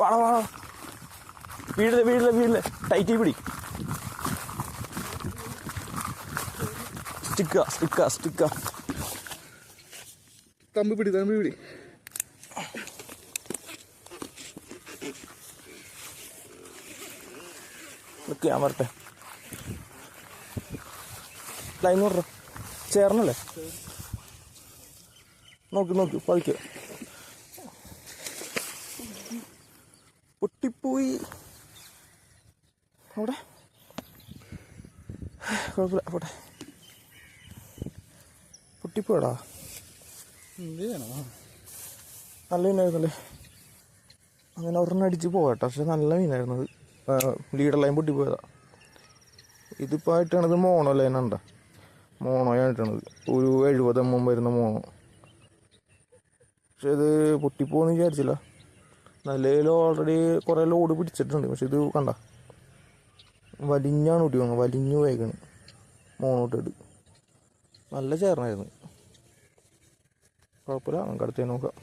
വാടാ വാള വീടില്ല വീടില്ല വീടില്ല ടൈറ്റി പിടി. സ്റ്റിക്ക സ്റ്റിക്ക സ്റ്റിക്ക തമ്പി പിടി തമ്പി പിടി. നിൽക്കുക ഞാൻ വരട്ടെ. ലൈൻ ചേർന്നല്ലേ നോക്കി നോക്കി പതുക്കെ. പൊട്ടിപ്പോയി. അവിടെ? കുഴപ്പമില്ല പോട്ടെ. പൊട്ടിപ്പോയടാ. നല്ല മീനായിരുന്നല്ലേ? അങ്ങനെ ഒരെണ്ണം അടിച്ച് പോകട്ടെ പക്ഷെ നല്ല മീനായിരുന്നു അത്. ലീഡർ ലൈൻ പൊട്ടിപ്പോയതാ. ഇതിപ്പോൾ ആയിട്ടാണത് മോണോ ലൈനുണ്ട മോണോ ആയിട്ടാണത് ഒരു എഴുപത് എം എം വരുന്ന മോണോ? പക്ഷെ ഇത് പൊട്ടിപ്പോന്ന് വിചാരിച്ചില്ല. നല്ല ഓൾറെഡി കുറേ ലോഡ് പിടിച്ചിട്ടുണ്ട്. പക്ഷെ ഇത് കണ്ട വലിഞ്ഞാണ് ഊട്ടി വന്നത്. വലിഞ്ഞു വേഗണ്. മോണോട്ടിട്ട് നല്ല ചേർന്നായിരുന്നു. കുഴപ്പമില്ല. നമുക്ക് അടുത്തേ നോക്കാം.